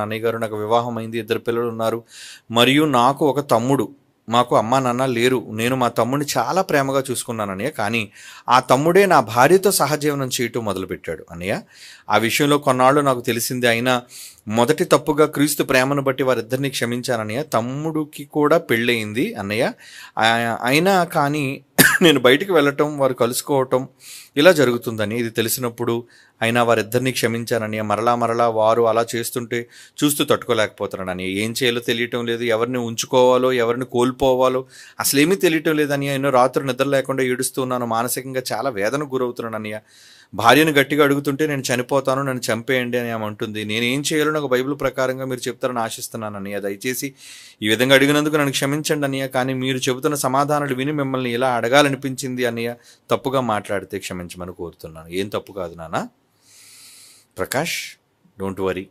అన్నయ్య గారు నాకు వివాహం అయింది ఇద్దరు పిల్లలు ఉన్నారు. మరియు నాకు ఒక తమ్ముడు మాకు అమ్మ నాన్న లేరు. నేను మా తమ్ముడిని చాలా ప్రేమగా చూసుకున్నాను అన్నయ్య. కానీ ఆ తమ్ముడే నా భార్యతో సహజీవనం చేయటం మొదలుపెట్టాడు అన్నయ్య. ఆ విషయంలో కొన్నాళ్ళు నాకు తెలిసింది అయినా మొదటి తప్పుగా క్రీస్తు ప్రేమను బట్టి వారిద్దరిని క్షమించానన్నయ్య తమ్ముడికి కూడా పెళ్ళయింది అన్నయ్య. అయినా కానీ నేను బయటికి వెళ్ళటం వారు కలుసుకోవటం ఇలా జరుగుతుందని ఇది తెలిసినప్పుడు అయినా వారిద్దరిని క్షమించానని మరలా మరలా వారు అలా చేస్తుంటే చూస్తూ తట్టుకోలేకపోతున్నానని. ఏం చేయాలో తెలియటం లేదు. ఎవరిని ఉంచుకోవాలో ఎవరిని కోల్పోవాలో అసలేమీ తెలియటం లేదని ఎన్నో రాత్రి నిద్ర లేకుండా ఏడుస్తూ ఉన్నాను. మానసికంగా చాలా వేదనకు గురవుతున్నాను అన్నయ్య భార్యను గట్టిగా అడుగుతుంటే నేను చనిపోతాను నన్ను చంపేయండి అని ఆమె అంటుంది. నేను ఏం చేయాలో నాకు బైబిల్ ప్రకారంగా మీరు చెప్తారని ఆశిస్తున్నాను అన్నయ్య దయచేసి ఈ విధంగా అడిగినందుకు నన్ను క్షమించండి అన్నయ్య కానీ మీరు చెబుతున్న సమాధానాలు విని మిమ్మల్ని ఇలా అడగాలనిపించింది అన్నయ్య తప్పుగా మాట్లాడితే క్షమించమని కోరుతున్నాను. ఏం తప్పు కాదు నానా ప్రకాష్ డోంట్ వరీ.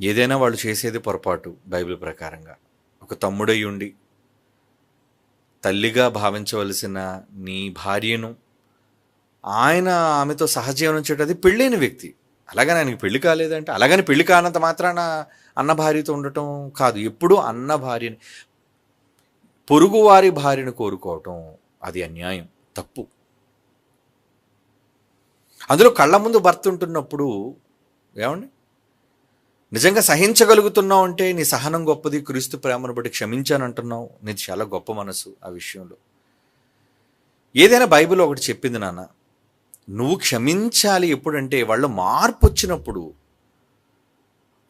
ఏదైనా వాళ్ళు చేసేది పొరపాటు బైబిల్ ప్రకారంగా. ఒక తమ్ముడై ఉండి తల్లిగా భావించవలసిన నీ భార్యను ఆయన ఆమెతో సహజీవనం చేయటది పెళ్ళైన వ్యక్తి. అలాగని ఆయనకి పెళ్ళి కాలేదంటే అలాగని పెళ్ళి కానంత మాత్రాన అన్న భార్యతో ఉండటం కాదు. ఎప్పుడూ అన్న భార్యని పొరుగువారి భార్యను కోరుకోవటం అది అన్యాయం తప్పు. అందులో కళ్ళ ముందు భర్త ఉంటున్నప్పుడు ఏమండి? నిజంగా సహించగలుగుతున్నావు అంటే నీ సహనం గొప్పది క్రీస్తు ప్రేమను బట్టి క్షమించానంటున్నావు నీది చాలా గొప్ప మనసు ఆ విషయంలో. ఏదైనా బైబిల్ ఒకటి చెప్పింది నాన్న నువ్వు క్షమించాలి ఎప్పుడంటే వాళ్ళు మార్పు వచ్చినప్పుడు.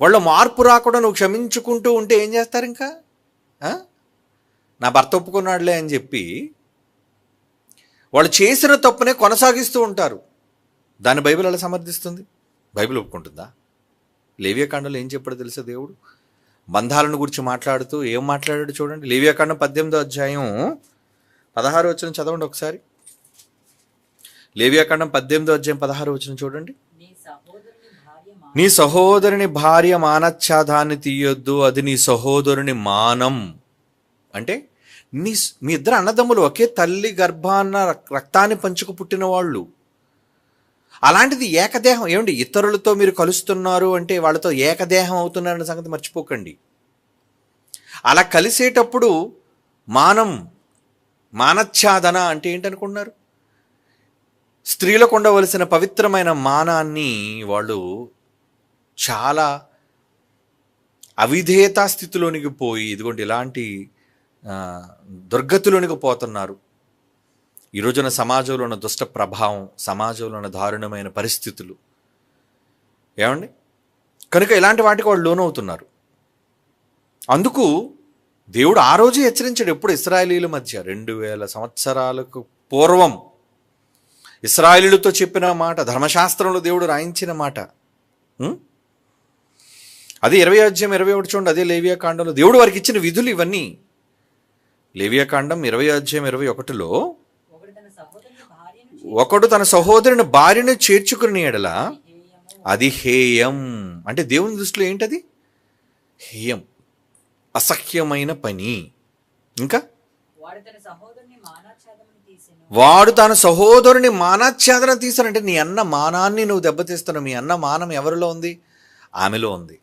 వాళ్ళు మార్పు రాకుండా నువ్వు క్షమించుకుంటూ ఉంటే ఏం చేస్తారు ఇంకా? నా భర్త ఒప్పుకున్నాడులే అని చెప్పి వాళ్ళు చేసిన తప్పునే కొనసాగిస్తూ ఉంటారు. దాన్ని బైబిల్ ఎలా సమర్థిస్తుంది? బైబిల్ ఒప్పుకుంటుందా? లేవియాకాండంలో ఏం చెప్పాడో తెలుసా దేవుడు? బంధాలను గురించి మాట్లాడుతూ ఏం మాట్లాడాడు చూడండి. లేవ్యకాండం పద్దెనిమిదో అధ్యాయం పదహారు వచ్చిన చదవండి ఒకసారి. లేవియాకాండం పద్దెనిమిదో అధ్యాయం పదహారు వచ్చిన చూడండి. నీ సహోదరుని భార్య మా మానచ్ఛాదాన్ని తీయొద్దు అది నీ సహోదరుని మానం. అంటే నీ మీ ఇద్దరు అన్నదమ్ములు ఒకే తల్లి గర్భాన్న రక్తాన్ని పంచుకు పుట్టిన వాళ్ళు. అలాంటిది ఏకదేహం ఏమండి? ఇతరులతో మీరు కలుస్తున్నారు అంటే వాళ్ళతో ఏకదేహం అవుతున్నారన్న సంగతి మర్చిపోకండి. అలా కలిసేటప్పుడు మానం మానఛాదన అంటే ఏంటనుకుంటున్నారు స్త్రీలకు ఉండవలసిన పవిత్రమైన మానాన్ని వాళ్ళు చాలా అవిధేయతా స్థితిలోనికి పోయి ఇదిగోండి ఇలాంటి దుర్గతిలోనికి పోతున్నారు. ఈ రోజున సమాజంలో ఉన్న దుష్ట ప్రభావం సమాజంలో ఉన్న దారుణమైన పరిస్థితులు. ఏమండి? కనుక ఇలాంటి వాటికి వాళ్ళు లోనవుతున్నారు. అందుకు దేవుడు ఆ రోజు హెచ్చరించాడు ఎప్పుడు ఇస్రాయలీల మధ్య. రెండు వేల సంవత్సరాలకు పూర్వం ఇస్రాయలీలతో చెప్పిన మాట ధర్మశాస్త్రంలో దేవుడు రాయించిన మాట. అదే ఇరవై అధ్యాయం ఇరవై ఒకటి చూడండి అదే లేవియా కాండంలో దేవుడు వారికి ఇచ్చిన విధులు ఇవన్నీ. లేవియా కాండం ఇరవై అధ్యాయం ఇరవై ఒకటిలో ఒకడు తన సహోదరుని భార్యను ఒకడు తన సహోదరుని భార్యను చేర్చుకుని ఎడల అది హేయం. అంటే దేవుని దృష్టిలో ఏంటది? హేయం. అసహ్యమైన పని. ఇంకా? వాడు తన సహోదరుని మానాఛాదమును తీసెను. వాడు తన సహోదరుని మానాచ్ఛాదన తీసానంటే నీ అన్న మానాన్ని నువ్వు దెబ్బతీస్తున్నావు. మీ అన్న మానం ఎవరిలో ఉంది? ఆమెలో ఉంది.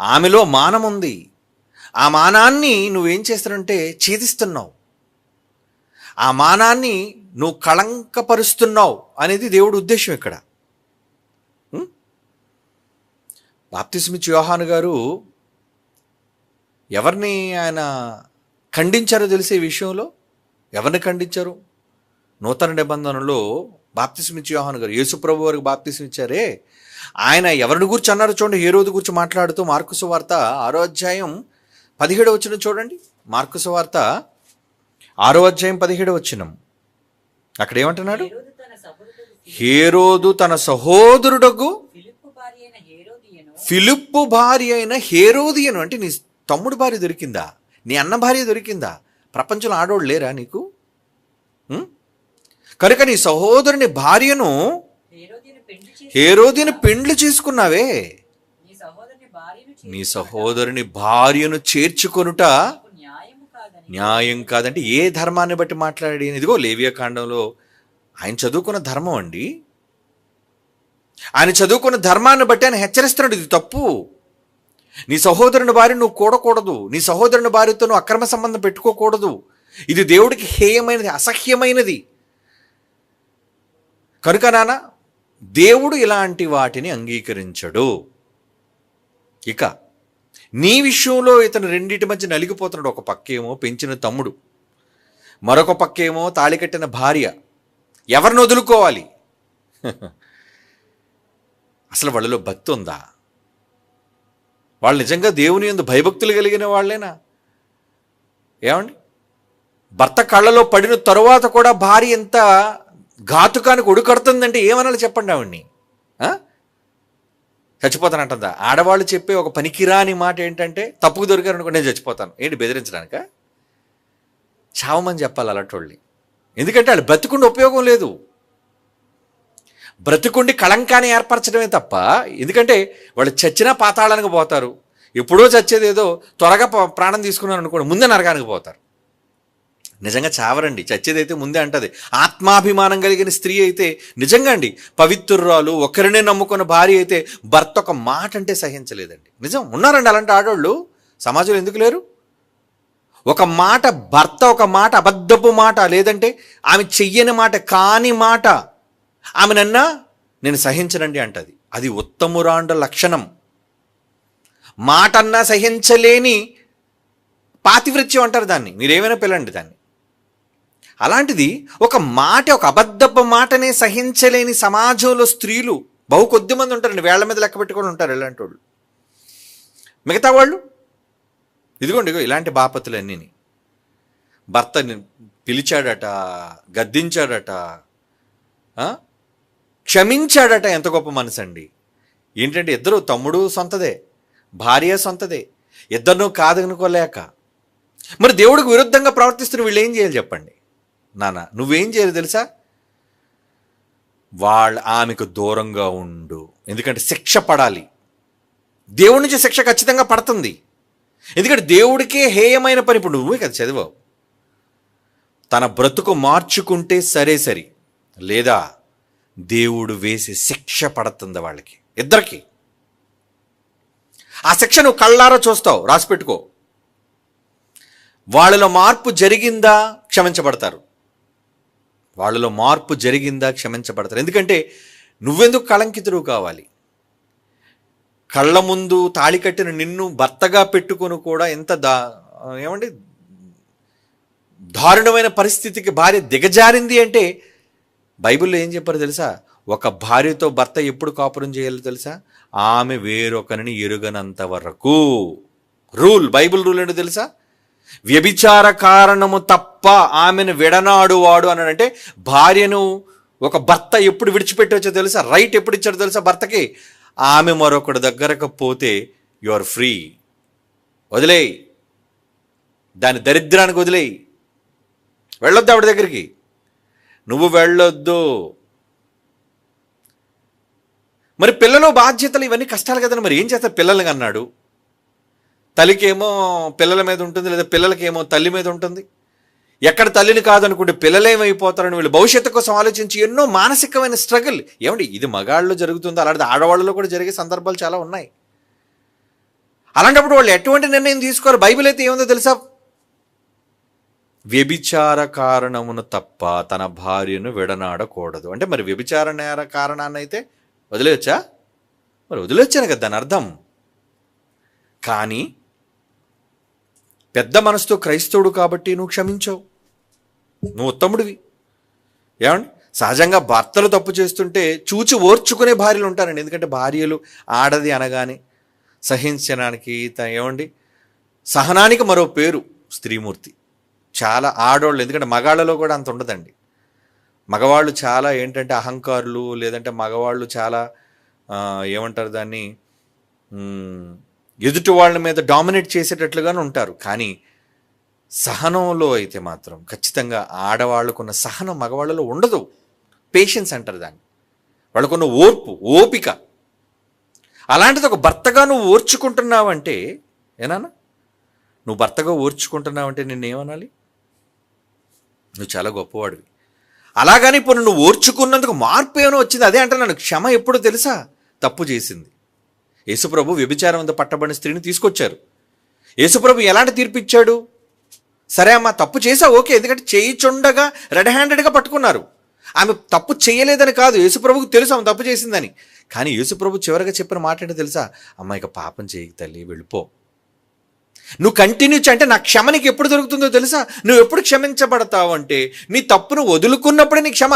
ఆమెలో మానం ఉంది. ఆ మానాన్ని నువ్వేం చేస్తానంటే ఛేదిస్తున్నావు. ఆ మానాన్ని నువ్వు కళంకపరుస్తున్నావు అనేది దేవుడు ఉద్దేశం ఇక్కడ. బాప్తిస్మిచ్ యోహాను గారు ఎవరిని ఆయన ఖండించారో తెలిసే విషయంలో? ఎవరిని ఖండించారు? నూతన నిబంధనలో బాప్తిస్మిచ్ యోహాను గారు యేసుప్రభు వారికి బాప్తిసం ఇచ్చారే? ఆయన ఎవరిని గురించి అన్నారు చూడండి ఏ రోజు గురించి మాట్లాడుతూ మార్కుసు వార్త ఆరో అధ్యాయం పదిహేడు వచ్చిన చూడండి. మార్కుసు వార్త ఆరో అధ్యాయం పదిహేడు వచ్చినం అక్కడ ఏమంటున్నాడు హేరోదు తన సహోదరుడకు ఫిలిప్పు భార్య అయిన హేరోదియను. అంటే నీ తమ్ముడు భార్య దొరికిందా? నీ అన్న భార్య దొరికిందా? ప్రపంచంలో ఆడోళ్ళు లేరా నీకు? కనుక నీ సహోదరుని భార్యను హేరోదిని పెండ్లి చేసుకున్నావే. నీ సహోదరుని భార్యను చేర్చుకొనుట నీకు న్యాయము కాదని న్యాయం కాదంటే ఏ ధర్మాన్ని బట్టి మాట్లాడి ఇదిగో లేవియా కాండంలో ఆయన చదువుకున్న ధర్మం అండి. ఆయన చదువుకున్న ధర్మాన్ని బట్టి ఆయన హెచ్చరిస్తున్నాడు ఇది తప్పు. నీ సహోదరుని భార్య నువ్వు కూడకూడదు. నీ సహోదరుని భార్యతో నువ్వు అక్రమ సంబంధం పెట్టుకోకూడదు. ఇది దేవుడికి హేయమైనది అసహ్యమైనది. కనుక నాన్న దేవుడు ఇలాంటి వాటిని అంగీకరించడు. ఇక నీ విషయంలో ఇతను రెండింటి మధ్య నలిగిపోతున్నాడు. ఒక పక్కేమో పెంచిన తమ్ముడు. మరొక పక్కేమో తాళి కట్టిన భార్య. ఎవరిని వదులుకోవాలి? అసలు వాళ్ళలో భక్తి ఉందా? వాళ్ళు నిజంగా దేవుని ఎందు భయభక్తులు కలిగిన వాళ్ళేనా? ఏమండి? భర్త కళ్ళలో పడిన తరువాత కూడా భార్య ఎంత ఘాతుకానికి ఒడుకడుతుందంటే ఏమనాలి చెప్పండి ఆవిడ్ని? ఆ? చచ్చిపోతానంటుందా? ఆడవాళ్ళు చెప్పే ఒక పనికిరాని మాట ఏంటంటే తప్పుకు దొరికారు నేను చచ్చిపోతాను. ఏంటి బెదిరించడానిక? చావమని చెప్పాలి అలాంటి ఎందుకంటే వాళ్ళు బ్రతికుండి ఉపయోగం లేదు. బ్రతికుండి కళంకాన్ని ఏర్పరచడమే తప్ప ఎందుకంటే వాళ్ళు చచ్చినా పాతాళానికి పోతారు. ఎప్పుడో చచ్చేది ఏదో త్వరగా ప్రాణం తీసుకున్నారు అనుకోండి ముందే నరకానికి పోతారు. నిజంగా చావరండి. చచ్చేదైతే ముందే అంటది. ఆత్మాభిమానం కలిగిన స్త్రీ అయితే నిజంగా అండి పవిత్రురాలు ఒకరినే నమ్ముకున్న భార్య అయితే భర్త ఒక మాట అంటే సహించలేదండి. నిజం? ఉన్నారండి అలాంటి ఆడవాళ్ళు సమాజంలో ఎందుకు లేరు? ఒక మాట భర్త ఒక మాట అబద్ధపు మాట లేదంటే ఆమె చెయ్యని మాట కాని మాట ఆమెనన్నా నేను సహించనండి అంటది. అది ఉత్తమురాండ లక్షణం. మాటన్నా సహించలేని పాతివృత్యం అంటారు దాన్ని. మీరేమైనా పిల్లండి దాన్ని. అలాంటిది ఒక మాట ఒక అబద్ధపు మాటనే సహించలేని సమాజంలో స్త్రీలు బహు కొద్ది మంది ఉంటారండి. వేళ్ళ మీద లెక్క పెట్టుకొని ఉంటారు ఇలాంటి వాళ్ళు. మిగతా వాళ్ళు? ఇదిగోండి ఇగో ఇలాంటి బాపతులన్నీ భర్తని పిలిచాడట గద్దించాడట క్షమించాడట ఎంత గొప్ప మనసు అండి ఏంటంటే ఇద్దరు తమ్ముడు సొంతదే భార్య సొంతదే ఇద్దరు కాదనుకోలేక. మరి దేవుడికి విరుద్ధంగా ప్రవర్తిస్తున్న వీళ్ళు ఏం చేయాలి చెప్పండి? నాన్న నువ్వేం చేయాలి తెలుసా? వాళ్ళ ఆమెకు దూరంగా ఉండు. ఎందుకంటే శిక్ష పడాలి. దేవుడి నుంచి శిక్ష ఖచ్చితంగా పడుతుంది. ఎందుకంటే దేవుడికే హేయమైన పని. ఇప్పుడు నువ్వే కదా చదివావు. తన బ్రతుకు మార్చుకుంటే సరే సరి. లేదా దేవుడు వేసే శిక్ష పడుతుంది వాళ్ళకి. ఇద్దరికి. ఆ శిక్ష నువ్వు కళ్ళారా చూస్తావు. రాసి పెట్టుకో. వాళ్ళలో మార్పు జరిగిందా? క్షమించబడతారు. వాళ్ళలో మార్పు జరిగిందా క్షమించబడతారు. ఎందుకంటే నువ్వెందుకు కళంకితుడు కావాలి? కళ్ళ ముందు తాళి కట్టిన నిన్ను భర్తగా పెట్టుకొని కూడా ఎంత దా ఏమండి? దారుణమైన పరిస్థితికి భార్య దిగజారింది అంటే బైబిల్లో ఏం చెప్పారు తెలుసా? ఒక భార్యతో భర్త ఎప్పుడు కాపురం చేయాలో తెలుసా? ఆమె వేరొకరిని ఎరుగనంత వరకు. రూల్ బైబిల్ రూల్ ఏంటో తెలుసా? వ్యభిచార కారణము తప్ప ఆమెను విడనాడువాడు అన్నాడంటే భార్యను ఒక భర్త ఎప్పుడు విడిచిపెట్టొచ్చో తెలుసా? రైట్ ఎప్పుడు ఇచ్చాడో తెలుసా భర్తకి? ఆమె మరొకటి దగ్గరకు పోతే యు ఆర్ ఫ్రీ వదిలేయి. దాని దరిద్రానికి వదిలేయి. వెళ్ళొద్దు ఆవిడ దగ్గరికి. నువ్వు వెళ్ళొద్దు. మరి పిల్లలు బాధ్యతలు ఇవన్నీ కష్టాలు కదండి. మరి ఏం చేస్తారు పిల్లల్ని అన్నాడు? తల్లికేమో పిల్లల మీద ఉంటుంది లేదా పిల్లలకేమో తల్లి మీద ఉంటుంది. ఎక్కడ తల్లిని కాదనుకుంటే పిల్లలేమైపోతారని వీళ్ళు భవిష్యత్తు కోసం ఆలోచించి ఎన్నో మానసికమైన స్ట్రగుల్. ఏమండి ఇది మగాళ్ళు జరుగుతుంది? అలాంటిది ఆడవాళ్ళలో కూడా జరిగే సందర్భాలు చాలా ఉన్నాయి. అలాంటప్పుడు వాళ్ళు ఎటువంటి నిర్ణయం తీసుకోరు? బైబిల్ అయితే ఏముందో తెలుసా? వ్యభిచార కారణమును తప్ప తన భార్యను విడనాడకూడదు. అంటే మరి వ్యభిచార నేర కారణాన్ని అయితే వదిలేయచ్చా? మరి వదిలేచ్చాను కదా దాని అర్థం. కానీ పెద్ద మనసుతో క్రైస్తవుడు కాబట్టి నువ్వు క్షమించావు. నువ్వు ఉత్తముడివి. ఏమండి? సహజంగా భర్తలు తప్పు చేస్తుంటే చూచి ఓర్చుకునే భార్యలు ఉంటారండి. ఎందుకంటే భార్యలు ఆడది అనగానే సహించడానికి త- ఏమండి? సహనానికి మరో పేరు స్త్రీమూర్తి. చాలా ఆడవాళ్ళు ఎందుకంటే మగాళ్ళలో కూడా అంత ఉండదండి. మగవాళ్ళు చాలా ఏంటంటే అహంకారులు లేదంటే మగవాళ్ళు చాలా ఏమంటారు దాన్ని? ఎదుటి వాళ్ళ మీద డామినేట్ చేసేటట్లుగానే ఉంటారు. కానీ సహనంలో అయితే మాత్రం ఖచ్చితంగా ఆడవాళ్ళకున్న సహనం మగవాళ్ళలో ఉండదు. పేషెన్స్ అంటారు దాన్ని. వాళ్ళకున్న ఓర్పు ఓపిక. అలాంటిది ఒక భర్తగా నువ్వు ఓర్చుకుంటున్నావంటే ఏనా నువ్వు భర్తగా ఓర్చుకుంటున్నావంటే నిన్నేమనాలి? నువ్వు చాలా గొప్పవాడివి. అలాగని ఇప్పుడు నువ్వు ఓర్చుకున్నందుకు మార్పు ఏమైనా వచ్చింది? అదే అంటున్నాను క్షమ ఎప్పుడు తెలుసా? తప్పు చేసింది. యేసుప్రభు వ్యభిచారం పట్టబడిన స్త్రీని తీసుకొచ్చారు. యేసుప్రభు ఎలాంటి తీర్పు ఇచ్చాడు? సరే అమ్మా తప్పు చేసా ఓకే ఎందుకంటే చేయిచుండగా రెడ్ హ్యాండెడ్గా పట్టుకున్నారు. ఆమె తప్పు చేయలేదని కాదు యేసుప్రభుకు తెలుసు ఆమె తప్పు చేసిందని. కానీ యేసుప్రభు చివరిగా చెప్పిన మాట ఏంటో తెలుసా? అమ్మ ఇక పాపం చేయకు తల్లి వెళ్ళిపో. నువ్వు కంటిన్యూ అంటే నా క్షమ నీకు ఎప్పుడు దొరుకుతుందో తెలుసా? నువ్వు ఎప్పుడు క్షమించబడతావు అంటే నీ తప్పును వదులుకున్నప్పుడే నీ క్షమ.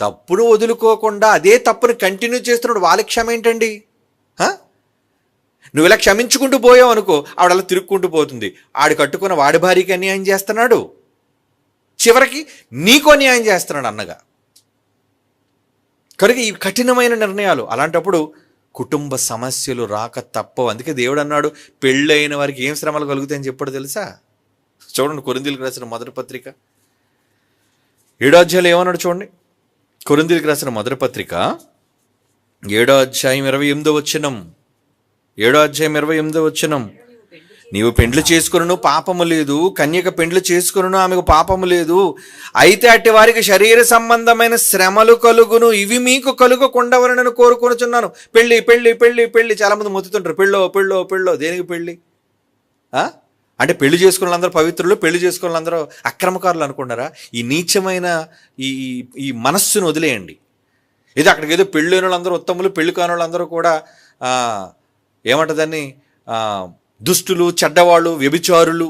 తప్పును వదులుకోకుండా అదే తప్పును కంటిన్యూ చేస్తున్నాడు వాళ్ళ క్షమ ఏంటండి? నువ్వు ఇలా క్షమించుకుంటూ పోయావు అనుకో ఆవిడ అలా తిరుక్కుంటూ పోతుంది. ఆడు కట్టుకున్న వాడి భార్యకి అన్యాయం చేస్తున్నాడు. చివరికి నీకు అన్యాయం చేస్తున్నాడు అన్నగా. కనుక ఈ కఠినమైన నిర్ణయాలు అలాంటప్పుడు కుటుంబ సమస్యలు రాక తప్పవు. అందుకే దేవుడు అన్నాడు పెళ్ళైన వారికి ఏం శ్రమలు కలుగుతాయని చెప్పాడు తెలుసా? చూడండి కొరిందీలకు రాసిన మొదటి పత్రిక. ఏడో అధ్యాయులు ఏమన్నాడు చూడండి? కొరిందీలకు రాసిన మొదటి పత్రిక. ఏడో అధ్యాయం ఇరవై ఎనిమిదో వచ్చినం ఏడో అధ్యాయం ఇరవై ఎనిమిదో వచ్చినం నీవు పెండ్లు చేసుకును పాపము లేదు. కన్యక పెండ్లు చేసుకును ఆమెకు పాపము లేదు. అయితే అట్టి వారికి శరీర సంబంధమైన శ్రమలు కలుగును. ఇవి మీకు కలుగకుండవరనని కోరుకొనుచున్నాను. పెళ్ళి పెళ్ళి పెళ్ళి పెళ్ళి. చాలామంది మొత్తుతుంటారు. పెళ్ళో పెళ్ళో పెళ్ళో. దేనికి పెళ్ళి? అంటే పెళ్ళి చేసుకున్న వాళ్ళందరూ పవిత్రులు పెళ్ళి చేసుకున్న వాళ్ళందరూ అక్రమకారులు అనుకున్నారా ఈ నీచమైన ఈ ఈ మనస్సును వదిలేయండి. ఇది అక్కడికి ఏదో పెళ్ళి అయిన వాళ్ళందరూ ఉత్తములు పెళ్ళి కాని వాళ్ళందరూ కూడా ఏమంటదని దుష్టులు చెడ్డవాళ్ళు వ్యభిచారులు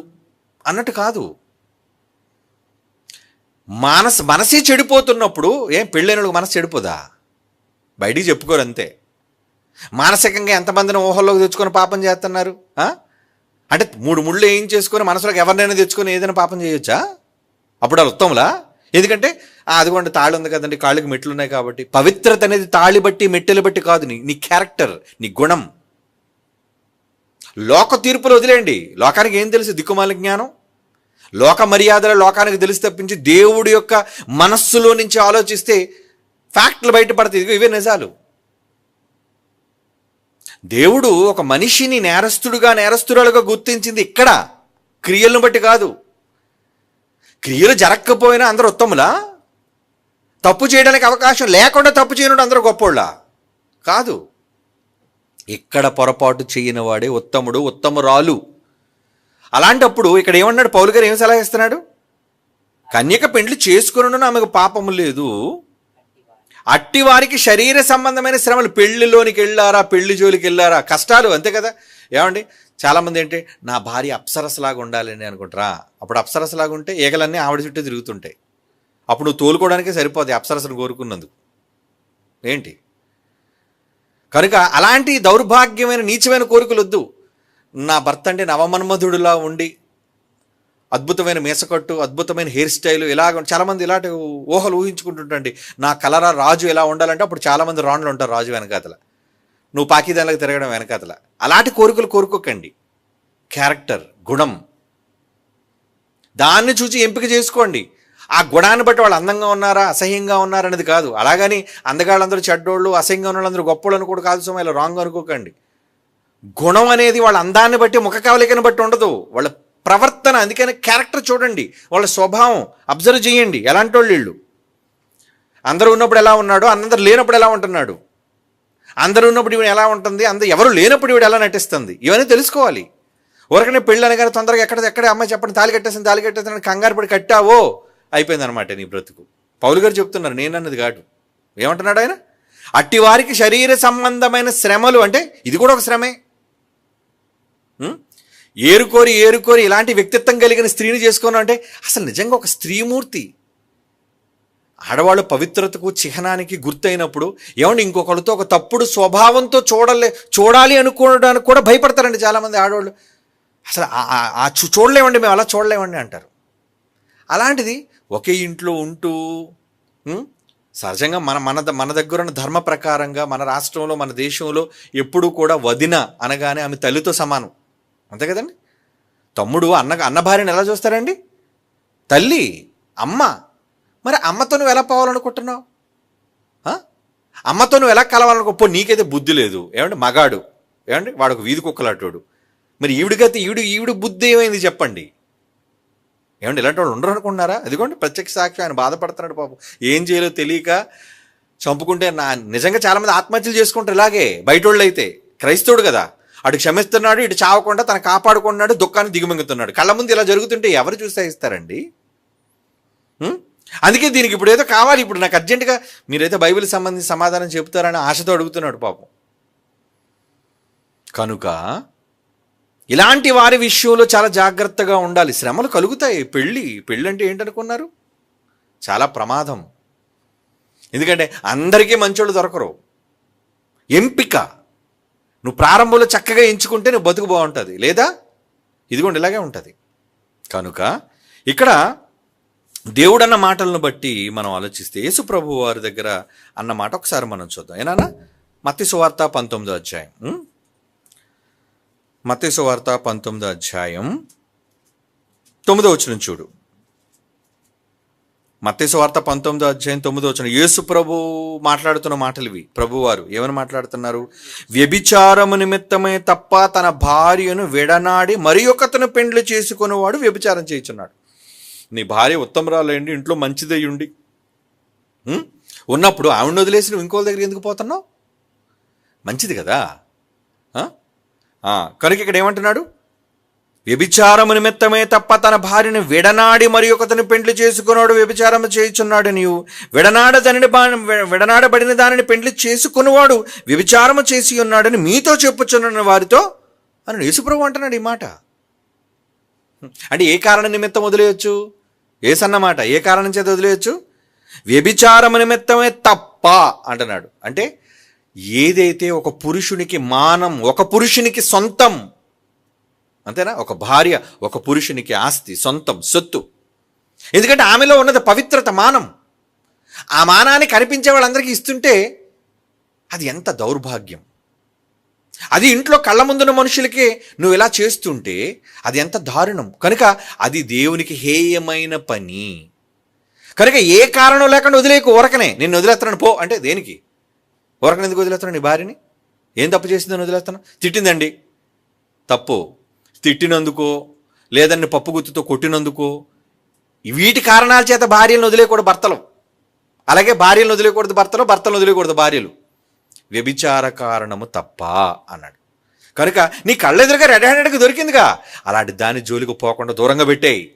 అన్నట్టు కాదు. మనస్ మనసే చెడిపోతున్నప్పుడు ఏం పెళ్ళైన వాళ్ళకి మనసు చెడిపోదా? బయటికి చెప్పుకోరు అంతే. మానసికంగా ఎంతమందిని ఊహల్లోకి తెచ్చుకొని పాపం చేస్తున్నారు? అంటే మూడు ముళ్ళు ఏం చేసుకొని మనసులోకి ఎవరినైనా తెచ్చుకొని ఏదైనా పాపం చేయొచ్చా? అప్పుడు వాళ్ళు ఉత్తములా? ఎందుకంటే "ఆ, అదిగోండి తాళి ఉంది కదండి కాళ్ళకి మెట్లు ఉన్నాయి కాబట్టి. పవిత్రత అనేది తాళి బట్టి మెట్టెలు బట్టి కాదు నీ నీ క్యారెక్టర్ నీ గుణం. లోక తీర్పులు వదిలేయండి. లోకానికి ఏం తెలుసు? దిక్కుమాల జ్ఞానం. లోక మర్యాదలు లోకానికి తెలిసి తప్పించి దేవుడి యొక్క మనస్సులో నుంచి ఆలోచిస్తే ఫ్యాక్ట్లు బయటపడతాయి. ఇవే నిజాలు. దేవుడు ఒక మనిషిని నేరస్తుడుగా నేరస్తురాలుగా గుర్తించింది ఇక్కడ. క్రియలను బట్టి కాదు. క్రియలు జరగకపోయినా అందరూ ఉత్తములా? తప్పు చేయడానికి అవకాశం లేకుండా తప్పు చేయనుడు అందరూ గొప్పోళ్ళా? కాదు. ఇక్కడ పొరపాటు చేయని వాడే ఉత్తముడు ఉత్తమురాలు. అలాంటప్పుడు ఇక్కడ ఏమన్నాడు? పౌలు గారు ఏం సలహా ఇస్తున్నాడు? కన్యక పెండ్లి చేసుకున్న ఆమెకు పాపము లేదు. అట్టి వారికి శరీర సంబంధమైన శ్రమలు పెళ్ళిలోనికి వెళ్ళారా పెళ్ళి జోలికి వెళ్ళారా? కష్టాలు అంతే కదా. ఏమండి? చాలామంది ఏంటి? నా భార్య అప్సరసలాగా ఉండాలని అనుకుంటారా? అప్పుడు అప్సరసలాగా ఉంటే ఈగలన్నీ ఆవిడ చుట్టూ తిరుగుతుంటాయి. అప్పుడు నువ్వు తోలుకోవడానికే సరిపోద్ది అప్సరసను కోరుకున్నందుకు. ఏంటి? కనుక అలాంటి దౌర్భాగ్యమైన నీచమైన కోరికలు వద్దు. నా భర్త అంటే నవమన్మధుడులా ఉండి అద్భుతమైన మీసకట్టు అద్భుతమైన హెయిర్ స్టైల్ ఇలాగ చాలామంది ఇలాంటి ఊహలు ఊహించుకుంటుంటండి నా కలరా రాజు ఎలా ఉండాలంటే అప్పుడు చాలామంది రాండ్లు ఉంటారు రాజు వెనకాతల. నువ్వు పాకిదాన్లకు తిరగడం వెనకాతల. అలాంటి కోరికలు కోరుకోకండి. క్యారెక్టర్ గుణం. దాన్ని చూసి ఎంపిక చేసుకోండి. ఆ గుణాన్ని బట్టి వాళ్ళు అందంగా ఉన్నారా అసహ్యంగా ఉన్నారా అనేది కాదు. అలాగని అందగాళ్ళందరూ చెడ్డోళ్ళు అసహ్యంగా ఉన్న వాళ్ళందరూ గొప్పోళ్ళని కూడా కాదు సుమా ఇలా రాంగ్ అనుకోకండి. గుణం అనేది వాళ్ళ అందాన్ని బట్టి ముఖ కవలికను బట్టి ఉండదు. వాళ్ళ ప్రవర్తన అందుకని క్యారెక్టర్ చూడండి. వాళ్ళ స్వభావం అబ్జర్వ్ చేయండి. ఎలాంటి వాళ్ళు? వీళ్ళు అందరూ ఉన్నప్పుడు ఎలా ఉన్నాడు? అందరూ లేనప్పుడు ఎలా ఉంటున్నాడు? అందరూ ఉన్నప్పుడు ఈవిడ ఎలా ఉంటుంది? అందరు ఎవరు లేనప్పుడు ఈవిడ ఎలా నటిస్తుంది? ఇవన్నీ తెలుసుకోవాలి. ఊరకనే పెళ్ళి అనగానే తొందరగా ఎక్కడ ఎక్కడ అమ్మాయి చెప్పండి తాలి కట్టేసింది తాలి కట్టేసింది కంగారు పడి కట్టావో? అయిపోయిందనమాట నీ బ్రతుకు. పౌలు గారు చెప్తున్నారు నేనన్నది కాదు. ఏమంటున్నాడు ఆయన? అట్టి వారికి శరీర సంబంధమైన శ్రమలు అంటే ఇది కూడా ఒక శ్రమే. ఏరుకోరి ఏరుకోరి ఇలాంటి వ్యక్తిత్వం కలిగిన స్త్రీని చేసుకోను అంటే అసలు నిజంగా ఒక స్త్రీమూర్తి ఆడవాళ్ళు పవిత్రతకు చిహ్నానికి గుర్తయినప్పుడు ఏమండి ఇంకొకరితో ఒక తప్పుడు స్వభావంతో చూడలే చూడాలి అనుకోవడానికి కూడా భయపడతారండి చాలామంది ఆడవాళ్ళు. అసలు ఆ- చూ- చూడలేమండి మేము అలా చూడలేమండి అంటారు. అలాంటిది ఒకే ఇంట్లో ఉంటూ సహజంగా మన మన ద- మన దగ్గర ఉన్న ధర్మ ప్రకారంగా మన రాష్ట్రంలో మన దేశంలో ఎప్పుడూ కూడా వదిన అనగానే ఆమె తల్లితో సమానం. అంతే కదండి? తమ్ముడు అన్న అన్న భార్యను ఎలా చూస్తారండి? తల్లి అమ్మ మరి అమ్మతో నువ్వు ఎలా పోవాలనుకుంటున్నావు? అమ్మతో నువ్వు ఎలా కలవాలనుకో? పో నీకైతే బుద్ధి లేదు. ఏమంటే మగాడు. ఏమంటే వాడు ఒక వీధి కుక్కలాటోడు. మరి ఈవిడికైతే ఈవిడు ఈవిడు బుద్ధి ఏమైంది చెప్పండి. ఏమండి? ఇలాంటి వాళ్ళు ఉండరు అనుకుంటున్నారా? అదిగోండి ప్రత్యక్ష సాక్షి ఆయన బాధపడుతున్నాడు పాపం. ఏం చేయాలో తెలియక చంపుకుంటే నా నిజంగా చాలామంది ఆత్మహత్యలు చేసుకుంటారు ఇలాగే బయట వాళ్ళు అయితే క్రైస్తవుడు కదా. అటు క్షమిస్తున్నాడు ఇటు చావకుండా తను కాపాడుకున్నాడు దుఃఖాన్ని దిగుమింగుతున్నాడు. కళ్ళ ముందు ఇలా జరుగుతుంటే ఎవరు చూస్తే ఇస్తారండి? అందుకే దీనికి ఇప్పుడు ఏదో కావాలి. ఇప్పుడు నాకు అర్జెంటుగా మీరైతే బైబిల్ సంబంధించి సమాధానం చెబుతారని ఆశతో అడుగుతున్నాడు పాపం. కనుక ఇలాంటి వారి విషయంలో చాలా జాగ్రత్తగా ఉండాలి. శ్రమలు కలుగుతాయి. పెళ్ళి పెళ్ళి అంటే ఏంటనుకున్నారు? చాలా ప్రమాదం. ఎందుకంటే అందరికీ మంచోళ్ళు దొరకరు. ఎంపిక. నువ్వు ప్రారంభంలో చక్కగా ఎంచుకుంటే నువ్వు బతుకు బాగుంటుంది. లేదా? ఇదిగోండి ఇలాగే ఉంటుంది. కనుక ఇక్కడ దేవుడు అన్న మాటలను బట్టి మనం ఆలోచిస్తే యేసు ప్రభు వారి దగ్గర అన్న మాట ఒకసారి మనం చూద్దాం. ఏనా మత్తి సువార్త పంతొమ్మిదో అధ్యాయం. మత్తి సువార్త పంతొమ్మిదో అధ్యాయం. తొమ్మిదో వచ్చిన చూడు. మత్తి సువార్త పంతొమ్మిదో అధ్యాయం తొమ్మిదో వచ్చిన యేసు ప్రభు మాట్లాడుతున్న మాటలు ఇవి. ప్రభువారు ఏమని మాట్లాడుతున్నారు? వ్యభిచారము నిమిత్తమే తప్ప తన భార్యను విడనాడి మరి ఒకతను పెండ్లు చేసుకునేవాడు వ్యభిచారం చేయుచున్నాడు. నీ భార్య ఉత్తమరాలండి ఇంట్లో మంచిదయ్యుండి. ఉన్నప్పుడు ఆవిడ వదిలేసి నువ్వు ఇంకో దగ్గర ఎందుకు పోతున్నావు? మంచిది కదా. కనుక ఇక్కడ ఏమంటున్నాడు? వ్యభిచారము నిమిత్తమే తప్ప తన భార్యను విడనాడి మరి ఒకతను పెండ్లి చేసుకున్నాడు వ్యభిచారము చేయుచున్నాడు నీవు. విడనాడ దానిని బా- విడనాడబడిన దానిని పెండ్లి చేసుకున్నవాడు వ్యభిచారము చేసి ఉన్నాడని మీతో చెప్పుచున్న వారితో అని యేసుప్రభు అంటున్నాడు ఈ మాట. అంటే ఏ కారణం నిమిత్తం వదిలేయచ్చు? ఏసన్నమాట? ఏ కారణం చేత వదిలేయచ్చు? వ్యభిచారము నిమిత్తమే తప్ప అంటున్నాడు. అంటే ఏదైతే ఒక పురుషునికి మానం ఒక పురుషునికి సొంతం అంతేనా? ఒక భార్య ఒక పురుషునికి ఆస్తి సొంతం సొత్తు. ఎందుకంటే ఆమెలో ఉన్నది పవిత్రత మానం. ఆ మానాన్ని కనిపించే వాళ్ళందరికీ ఇస్తుంటే అది ఎంత దౌర్భాగ్యం. అది ఇంట్లో కళ్ళ ముందున్న మనుషులకే నువ్వు ఇలా చేస్తుంటే అది ఎంత దారుణం. కనుక అది దేవునికి హేయమైన పని. కనుక ఏ కారణం లేకుండా వదిలేకు ఊరకనే. నేను వదిలేస్తున్నాను పో. అంటే దేనికి? ఊరకనే ఎందుకు వదిలేస్తున్నాను నీ భార్యని? ఏం తప్పు చేసిందని వదిలేస్తాను తిట్టిందండి. తప్పు. తిట్టినందుకో లేదని పప్పు గుత్తుతో కొట్టినందుకో వీటి కారణాల చేత భార్యలను వదిలేయకూడదు భర్తలు. అలాగే భార్యలను వదిలేకూడదు భర్తలు భర్తలు వదిలేకూడదు భార్యలు. వ్యభిచార కారణము తప్ప అన్నాడు. కనుక నీ కళ్ళెదురుగా రెడ్ హ్యాండెడ్కి దొరికిందిగా. అలాంటి దాని జోలికి పోకుండా దూరంగా పెట్టేయి.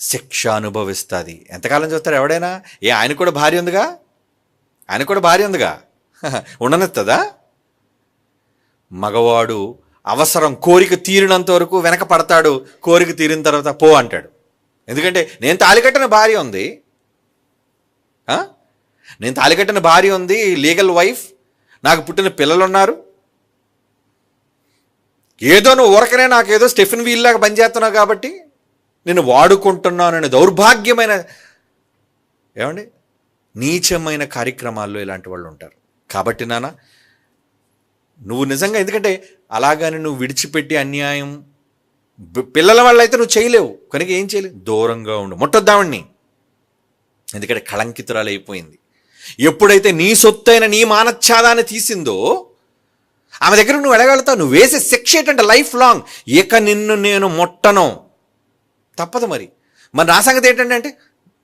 శిక్ష అనుభవిస్తుంది. ఎంతకాలం చూస్తాడు ఎవడైనా? ఏ ఆయన కూడా భార్య ఉందిగా? ఆయన కూడా భార్య ఉందిగా? ఉండనెత్తదా? మగవాడు అవసరం కోరిక తీరినంత వరకు వెనక పడతాడు. కోరిక తీరిన తర్వాత పో అంటాడు. ఎందుకంటే నేను తాలికట్టిన భార్య ఉంది. నేను తాలికట్టిన భార్య ఉంది లీగల్ వైఫ్. నాకు పుట్టిన పిల్లలు ఉన్నారు ఏదో నువ్వు ఊరకనే నాకేదో స్టెఫిన్ వీల్లాగా పనిచేస్తున్నావు కాబట్టి నేను వాడుకుంటున్నానని దౌర్భాగ్యమైన ఏమండి? నీచమైన కార్యక్రమాల్లో ఇలాంటి వాళ్ళు ఉంటారు. కాబట్టి నాన్న నువ్వు నిజంగా ఎందుకంటే అలాగని నువ్వు విడిచిపెట్టి అన్యాయం పిల్లల వల్ల అయితే నువ్వు చేయలేవు. కనుక ఏం చేయలేవు? దూరంగా ఉండు. ముట్టొద్దామని ఎందుకంటే కళంకితురాలు అయిపోయింది ఎప్పుడైతే నీ సొత్తైన నీ మానచ్ఛాదాన్ని తీసిందో ఆమె దగ్గర నువ్వు ఎడగలుగుతావు నువ్వు వేసే శిక్ష ఏంటంటే లైఫ్ లాంగ్ ఇక నిన్ను నేను ముట్టను. తప్పదు మరి. మరి నా సంగతి ఏంటంటే అంటే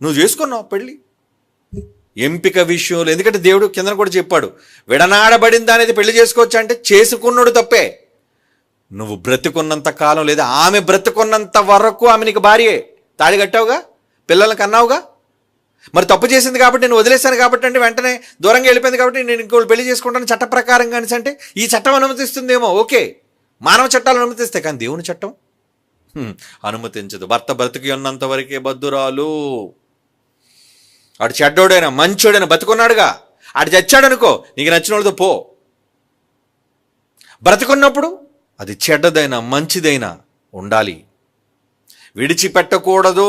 నువ్వు చేసుకున్నావు పెళ్ళి. ఎంపిక విషయంలో ఎందుకంటే దేవుడు కింద కూడా చెప్పాడు విడనాడబడింది అనేది పెళ్ళి చేసుకోవచ్చు అంటే చేసుకున్నాడు తప్పే. నువ్వు బ్రతుకున్నంత కాలం లేదా ఆమె బ్రతుకున్నంత వరకు ఆమె నీకు భార్యే. తాడి కట్టావుగా? పిల్లలకు కన్నావుగా? మరి తప్పు చేసింది కాబట్టి నేను వదిలేశాను కాబట్టి అంటే వెంటనే దూరంగా వెళ్ళిపోయింది కాబట్టి నేను ఇంకోటి పెళ్ళి చేసుకుంటాను చట్ట ప్రకారం కానీ అంటే ఈ చట్టం అనుమతిస్తుందేమో ఓకే. మానవ చట్టాలు అనుమతిస్తే కానీ దేవుని చట్టం? అనుమతించదు. భర్త బ్రతికి ఉన్నంత వరకే బద్దురాలు ఆడు చెడ్డోడైనా మంచోడైనా బతుకున్నాడుగా. ఆడు చచ్చాడనుకో నీకు నచ్చిన వాళ్ళతో పో. బ్రతుకున్నప్పుడు అది చెడ్డదైనా మంచిదైనా ఉండాలి. విడిచిపెట్టకూడదు.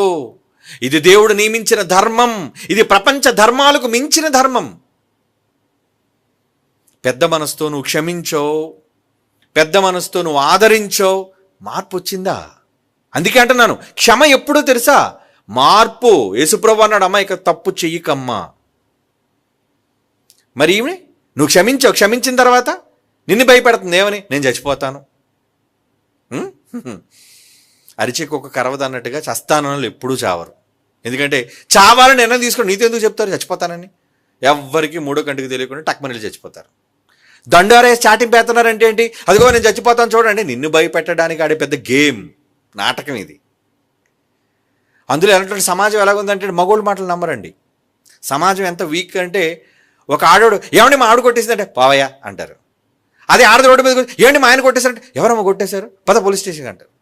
ఇది దేవుడు నియమించిన ధర్మం. ఇది ప్రపంచ ధర్మాలకు మించిన ధర్మం. పెద్ద మనసుతో నువ్వు క్షమించో. పెద్ద మనసుతో నువ్వు ఆదరించో. మార్పు వచ్చిందా? అందుకే అంటున్నాను క్షమ ఎప్పుడూ తెలుసా? మార్పు. యేసుప్రభు అన్నాడు అమ్మ ఇక తప్పు చెయ్యకమ్మా. మరి ఈమె నువ్వు క్షమించావు క్షమించిన తర్వాత నిన్ను భయపెడుతుంది ఏమని? నేను చచ్చిపోతాను. అరిచేకి ఒక కుక్క కరవదు అన్నట్టుగా చస్తానని ఎప్పుడూ చావరు. ఎందుకంటే చావాలని నిర్ణయం తీసుకొని నీతో ఎందుకు చెప్తారు? చచ్చిపోతానని. ఎవ్వరికి మూడో కంటికి తెలియకుండా టక్మని చచ్చిపోతారు. దండారే చాటింపు వేస్తున్నారంటే ఏంటి? అదిగో నేను చచ్చిపోతాను చూడండి. నిన్ను భయపెట్టడానికి ఆడే పెద్ద గేమ్. నాటకం ఇది. అందులో ఎలాంటి సమాజం ఎలాగుందంటే మగోళ్ళు మాటలు నమ్మరండి. సమాజం ఎంత వీక్ అంటే ఒక ఆడోడు ఏమండి మా ఆడు కొట్టేసిందంటే? పావయ్య అంటారు. అదే ఆడది రోడ్డు మీద కూర్చొని, ఏమండి మా ఆయన కొట్టేశారంటే? ఎవరమ్మా కొట్టేశారు? పద పోలీస్ స్టేషన్ అంటారు.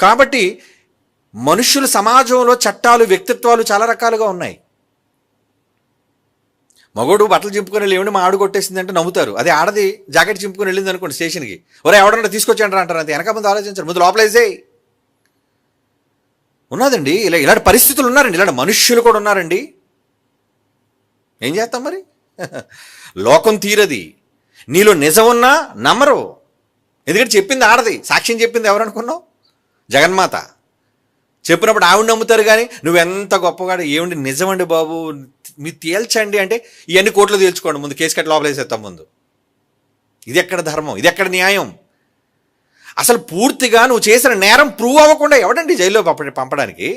కాబట్టి మనుషులు సమాజంలో చట్టాలు వ్యక్తిత్వాలు చాలా రకాలుగా ఉన్నాయి. మగోడు బట్టలు చింపుకొని వెళ్ళి ఏమిటి మా ఆడు కొట్టేసిందంటే నవ్వుతారు. అదే ఆడది జాకెట్ చింపుకొని వెళ్ళింది అనుకోండి స్టేషన్కి. ఒరే ఎవడన్నా తీసుకొచ్చాంటారు అంటారు అంతే. వెనక ముందు ఆలోచించారు. ముందు లోపలేసే ఉన్నదండి. ఇలా ఇలాంటి పరిస్థితులు ఉన్నారండి. ఇలాంటి మనుష్యులు కూడా ఉన్నారండి. ఏం చేస్తాం మరి? లోకం తీరది. నీలో నిజం ఉన్నా నమ్మరు. ఎందుకంటే చెప్పింది ఆడది. సాక్ష్యం చెప్పింది ఎవరనుకున్నావు జగన్మాత. చెప్పినప్పుడు ఆవిడ నమ్ముతారు కానీ నువ్వెంత గొప్పగా ఏమండి నిజమండి బాబు మీరు తేల్చండి అంటే ఇవన్నీ కోట్లు తేల్చుకోండి ముందు కేసు కట్టి లోపలేసేస్తాం ముందు. ఇది ఎక్కడ ధర్మం? ఇది ఎక్కడ న్యాయం? అసలు పూర్తిగా నువ్వు చేసిన నేరం ప్రూవ్ అవ్వకుండా ఎవడండి జైల్లో పంపడం పంపడానికి?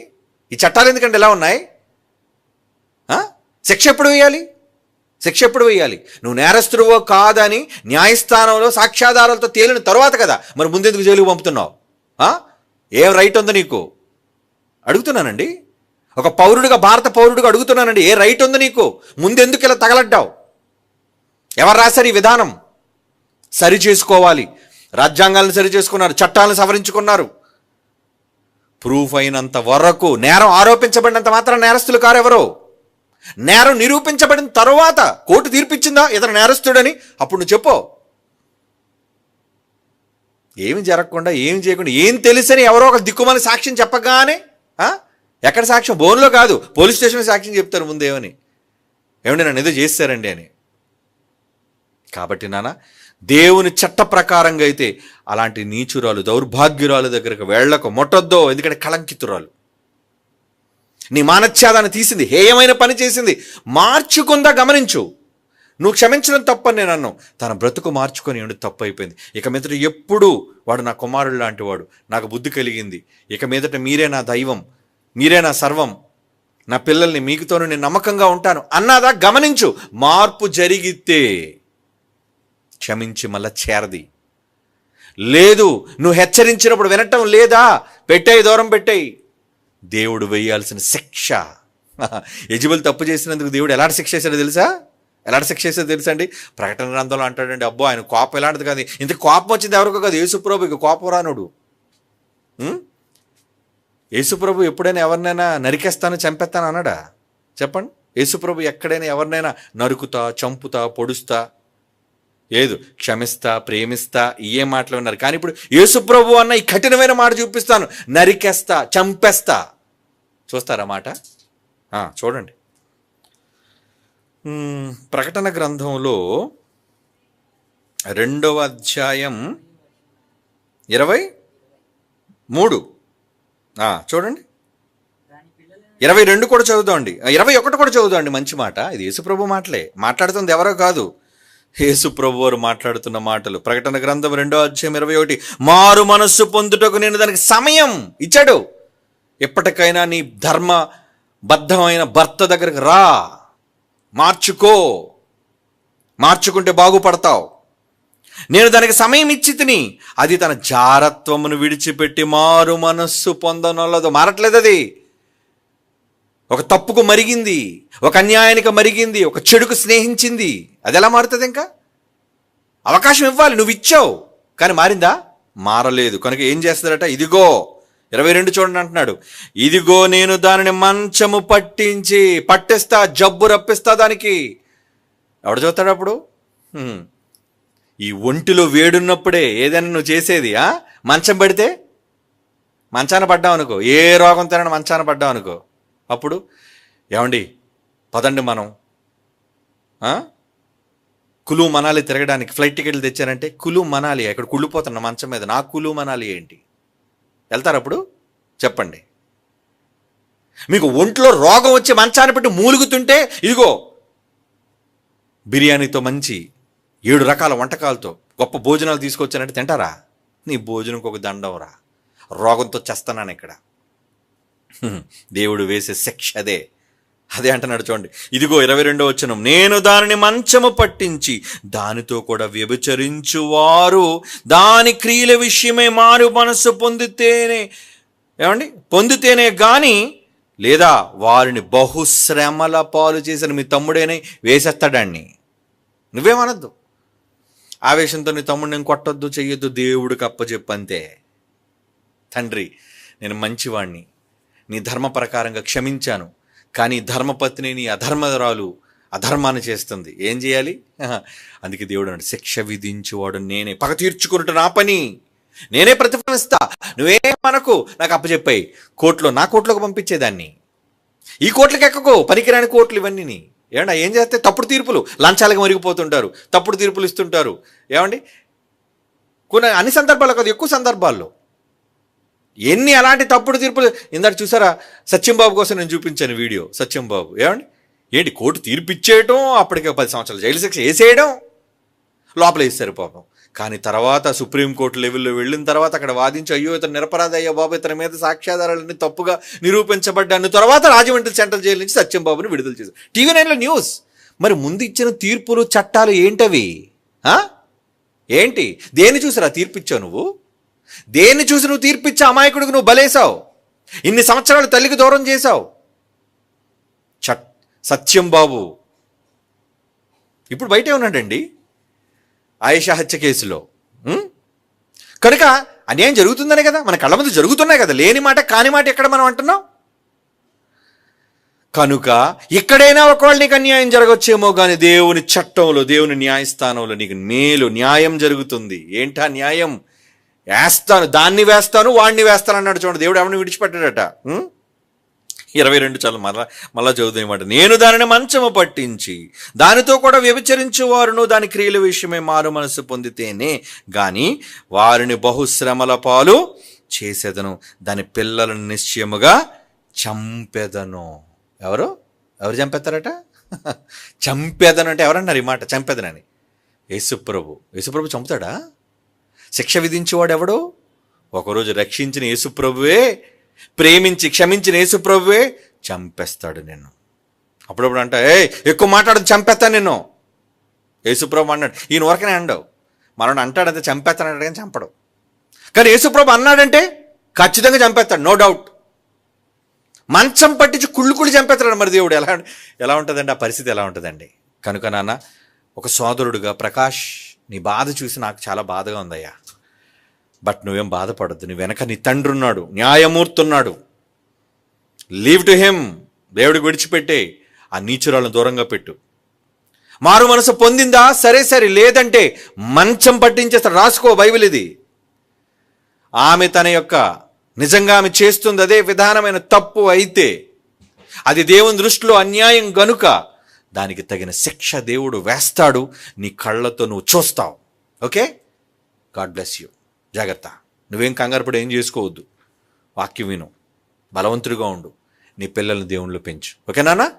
ఈ చట్టాలు ఎందుకంటే ఎలా ఉన్నాయి? శిక్ష ఎప్పుడు వేయాలి? శిక్ష ఎప్పుడు వేయాలి? నువ్వు నేరస్తుడువో కాదని న్యాయస్థానంలో సాక్ష్యాధారాలతో తేలిన తర్వాత కదా మరి ముందెందుకు జైలుకు పంపుతున్నావు? ఏం రైట్ ఉంది నీకు? అడుగుతున్నానండి? ఒక పౌరుడిగా భారత పౌరుడిగా అడుగుతున్నానండి. ఏ రైట్ ఉంది నీకు? ముందెందుకు ఇలా తగలడ్డావు? ఎవరు రాశారు ఈ విధానం? సరి చేసుకోవాలి. రాజ్యాంగాలను సరి చేసుకున్నారు. చట్టాలను సవరించుకున్నారు. ప్రూఫ్ అయినంత వరకు నేరం ఆరోపించబడినంత మాత్రం నేరస్తులు కారెవరో నేరం నిరూపించబడిన తర్వాత కోర్టు తీర్పిచ్చిందా? ఇతను నేరస్తుడని? అప్పుడు నువ్వు చెప్పు. ఏమి జరగకుండా ఏం చేయకుండా ఏం తెలుసని ఎవరో ఒక దిక్కుమని సాక్ష్యం చెప్పగానే ఎక్కడ సాక్ష్యం? బోన్లో కాదు. పోలీస్ స్టేషన్లో సాక్ష్యం చెప్తారు ముందేమని. ఏమండి నన్ను ఏదో చేస్తారండి అని. కాబట్టి నాన్న దేవుని చట్ట ప్రకారంగా అయితే అలాంటి నీచురాలు దౌర్భాగ్యురాలు దగ్గరకు వెళ్ళకు మొట్టొద్దో ఎందుకంటే కళంకితురాలు. నీ మానచ్ఛాదాన్ని తీసింది హేయమైన పని చేసింది మార్చుకుందా గమనించు. నువ్వు క్షమించడం తప్పని నేను అన్నావు. తన బ్రతుకు మార్చుకొని ఉండి తప్పు అయిపోయింది ఇక మీదట ఎప్పుడు వాడు నా కుమారుడు లాంటి వాడు. నాకు బుద్ధి కలిగింది. ఇక మీదట మీరే నా దైవం. మీరే నా సర్వం. నా పిల్లల్ని మీకుతోనూ నేను నమ్మకంగా ఉంటాను. అన్నదా? గమనించు. మార్పు జరిగితే క్షమించి మళ్ళా చేరది. లేదు నువ్వు హెచ్చరించినప్పుడు వినటం లేదా? పెట్టాయి దూరం పెట్టాయి. దేవుడు వేయాల్సిన శిక్ష. యజబుల్ తప్పు చేసినందుకు దేవుడు ఎలాంటి శిక్ష వేశాడో తెలుసా? ఎలాంటి శిక్ష చేస్తే తెలుసు అండి ప్రకటన గ్రంథంలో అంటాడండి అబ్బో ఆయన కోపం ఎలాంటిది కాదు. ఇంత కోపం వచ్చింది ఎవరికో కాదు యేసుప్రభుకి కోపం రానుడు. యేసుప్రభు ఎప్పుడైనా ఎవరినైనా నరికేస్తాను చంపేస్తాను అన్నాడా? చెప్పండి. యేసుప్రభు ఎక్కడైనా ఎవరినైనా నరుకుతా చంపుతా పొడుస్తా లేదు క్షమిస్తా ప్రేమిస్తా ఏ మాటలు ఉన్నారు కానీ ఇప్పుడు యేసుప్రభు అన్న ఈ కఠినమైన మాట చూపిస్తాను. నరికేస్తా చంపేస్తా. చూస్తారా మాట? చూడండి. ప్రకటన గ్రంథంలో రెండవ అధ్యాయం ఇరవై మూడు. చూడండి. ఇరవై రెండు కూడా చదువుదామండి ఇరవై ఒకటి కూడా చదువుదామండి మంచి మాట. ఇది యేసుప్రభు మాటలే. మాట్లాడుతుంది ఎవరో కాదు. యేసుప్రభు వారు మాట్లాడుతున్న మాటలు. ప్రకటన గ్రంథం రెండో అధ్యాయం ఇరవై ఒకటి. మారు మనస్సు పొందుటకు నేను దానికి సమయం ఇచ్చాడు. ఎప్పటికైనా నీ ధర్మ బద్ధమైన భర్త దగ్గరకు రా. మార్చుకో. మార్చుకుంటే బాగుపడతావు. నేను దానికి సమయం ఇచ్చి తిని అది తన జారత్వమును విడిచిపెట్టి మారు మనస్సు పొందనొల్లదు. మారట్లేదు అది. ఒక తప్పుకు మరిగింది ఒక అన్యాయానికి మరిగింది ఒక చెడుకు స్నేహించింది. అది ఎలా మారుతుంది ఇంకా? అవకాశం ఇవ్వాలి నువ్వు ఇచ్చావు. కానీ మారిందా? మారలేదు. కనుక ఏం చేస్తారట ఇదిగో ఇరవై రెండు చూడండి అంటున్నాడు. ఇదిగో నేను దానిని మంచము పట్టించి పట్టిస్తా జబ్బు రప్పిస్తా దానికి. ఎవడు చూస్తాడు అప్పుడు? ఈ ఒంటిలో వేడున్నప్పుడే ఏదైనా నువ్వు చేసేది ఆ? మంచం పడితే? మంచాన పడ్డావు అనుకో. ఏ రోగం తినని మంచాన పడ్డావు అనుకో. అప్పుడు? ఏమండి? పదండి మనం. కులు మనాలి తిరగడానికి ఫ్లైట్ టికెట్లు తెచ్చారంటే కులు మనాలి. ఇక్కడ కుళ్ళిపోతున్నా మంచం మీద నా కులు మనాలి ఏంటి? వెళ్తారు అప్పుడు? చెప్పండి. మీకు ఒంట్లో రోగం వచ్చి మంచాన్ని పెట్టి మూలుగుతుంటే ఇదిగో బిర్యానీతో మంచి ఏడు రకాల వంటకాలతో గొప్ప భోజనాలు తీసుకొచ్చానంటే తింటారా? నీ భోజనంకి ఒక దండం రా. రోగంతో చేస్తున్నాను ఇక్కడ. దేవుడు వేసే శిక్ష అదే. అదే అంటున్నాడు చూడండి. ఇదిగో ఇరవై రెండో వచనం. నేను దానిని మంచము పట్టించి దానితో కూడా వ్యభిచరించువారు. దాని క్రియల విషయమే మారు మనస్సు పొందితేనే ఏమండి? పొందితేనే గాని లేదా వారిని బహుశ్రమల పాలు చేసిన మీ తమ్ముడేనే వేసేస్తాడాన్ని నువ్వేమనద్దు. ఆవేశంతో నీ తమ్ముడు నేను కొట్టొద్దు చెయ్యొద్దు దేవుడికి అప్పచెప్పంతే తండ్రి నేను మంచివాణ్ణి. నీ ధర్మ ప్రకారంగా క్షమించాను. కానీ ధర్మపత్ని నీ అధర్మరాలు అధర్మాన్ని చేస్తుంది. ఏం చేయాలి? అందుకే దేవుడు అంటే శిక్ష విధించేవాడు నేనే. పగ తీర్చుకున్నట్టు నా పని. నేనే ప్రతిఫలమిస్తా నువ్వే మనకు నాకు అప్పచెప్పాయి. కోర్టులో నా కోర్టులోకి పంపించేదాన్ని. ఈ కోట్లకి ఎక్కకో? పనికిరాని కోట్లు ఇవన్నీ ఏమన్నా ఏం చేస్తే తప్పుడు తీర్పులు? లంచాలకు మరిగిపోతుంటారు. తప్పుడు తీర్పులు ఇస్తుంటారు. ఏమండి? కొన్ని అన్ని సందర్భాల్లో కాదు ఎక్కువ సందర్భాల్లో. ఎన్ని అలాంటి తప్పుడు తీర్పులు ఇందాక చూసారా? సత్యంబాబు కోసం నేను చూపించాను వీడియో. సత్యంబాబు ఏమండి? ఏంటి కోర్టు తీర్పు ఇచ్చేయటం అప్పటికే పది సంవత్సరాలు జైలు శిక్ష వేసేయడం? లోపల వేస్తారు పాపం. కానీ తర్వాత సుప్రీంకోర్టు లెవెల్లో వెళ్ళిన తర్వాత అక్కడ వాదించి అయ్యో ఇతను నిరపరాధ అయ్యో బాబు ఇతని మీద సాక్ష్యాధారాలన్నీ తప్పుగా నిరూపించబడ్డాను. తర్వాత రాజమండ్రి సెంట్రల్ జైలు నుంచి సత్యంబాబుని విడుదల చేశారు. టీవీ నైన్లో న్యూస్. మరి ముందు ఇచ్చిన తీర్పులు చట్టాలు ఏంటవి? ఏంటి? దేన్ని చూసిరా? తీర్పిచ్చావు నువ్వు? దేన్ని చూసి నువ్వు తీర్పిచ్చే అమాయకుడికి నువ్వు బలేసావు ఇన్ని సంవత్సరాలు తల్లికి దూరం చేశావు? చట్ సత్యం బాబు. ఇప్పుడు బయటే ఉన్నాడండి. ఆయేషా హత్య కేసులో. కనుక అన్యాయం జరుగుతుందనే కదా? మన కళ్ళ ముందు జరుగుతున్నాయి కదా? లేని మాట కాని మాట ఎక్కడ మనం అంటున్నాం? కనుక ఎక్కడైనా ఒకవేళ నీకు అన్యాయం జరగచ్చేమో కానీ దేవుని చట్టంలో దేవుని న్యాయస్థానంలో నీకు మేలు న్యాయం జరుగుతుంది. ఏంటా న్యాయం? వేస్తాను దాన్ని వేస్తాను వాడిని వేస్తాను అన్నాడు చూడండి. దేవుడు ఎవరిని విడిచిపెట్టాడట? ఇరవై రెండు చాలు మళ్ళా మళ్ళా చదువుతాయన్నమాట నేను దానిని మంచము పట్టించి దానితో కూడా వ్యభిచరించు వారును దాని క్రియల విషయమే మారు మనసు పొందితేనే. కానీ వారిని బహుశ్రమల పాలు చేసేదను దాని పిల్లలను నిశ్చయముగా చంపెదను. ఎవరు? ఎవరు చంపేస్తారట? చంపేదను అంటే ఎవరన్నారు ఈ మాట? చంపేదనని. యేసుప్రభు. యేసుప్రభు చంపుతాడా? శిక్ష విధించేవాడెవడు? ఒకరోజు రక్షించిన యేసుప్రభువే ప్రేమించి క్షమించిన యేసుప్రభువే చంపేస్తాడు నిన్ను. అప్పుడప్పుడు అంట ఏ ఎక్కువ మాట్లాడదు చంపేస్తాను నిన్ను. యేసుప్రభు అన్నాడు ఈయన వరకనే అండవు. మనోడు అంటాడంతే చంపేస్తాను అంటాడు కానీ చంపడు. కానీ యేసుప్రభు అన్నాడంటే ఖచ్చితంగా చంపేస్తాడు నో డౌట్ మంచం పట్టించి కుళ్ళు కుళ్ళు చంపేస్తాడు మరి దేవుడు. ఎలా ఎలా ఉంటుందండి? ఆ పరిస్థితి ఎలా ఉంటుందండి? కనుక నాన్న ఒక సోదరుడుగా ప్రకాష్ నీ బాధ చూసి నాకు చాలా బాధగా ఉందయ్యా. బట్ నువ్వేం బాధపడద్దు. నీ వెనక నీ తండ్రి ఉన్నాడు. న్యాయమూర్తి ఉన్నాడు లీవ్ టు హిమ్ దేవుడికి విడిచిపెట్టే. ఆ నీచురాలను దూరంగా పెట్టు. మారు మనసు పొందిందా? సరే సరే. లేదంటే మంచం పట్టించేస్తాడు. రాసుకో బైబిల్ ఇది. ఆమె తన యొక్క నిజంగా ఆమె చేస్తుంది అదే విధానమైన తప్పు అయితే అది దేవుని దృష్టిలో అన్యాయం గనుక దానికి తగిన శిక్ష దేవుడు వేస్తాడు. నీ కళ్ళతో నువ్వు చూస్తావు. ఓకే? God bless you. జాగ్రత్త. నువ్వేం కంగారుపడి ఏం చేసుకోవద్దు. వాక్యం విను. బలవంతుడిగా ఉండు. నీ పిల్లల్ని దేవుళ్ళు పెంచు. ఓకేనా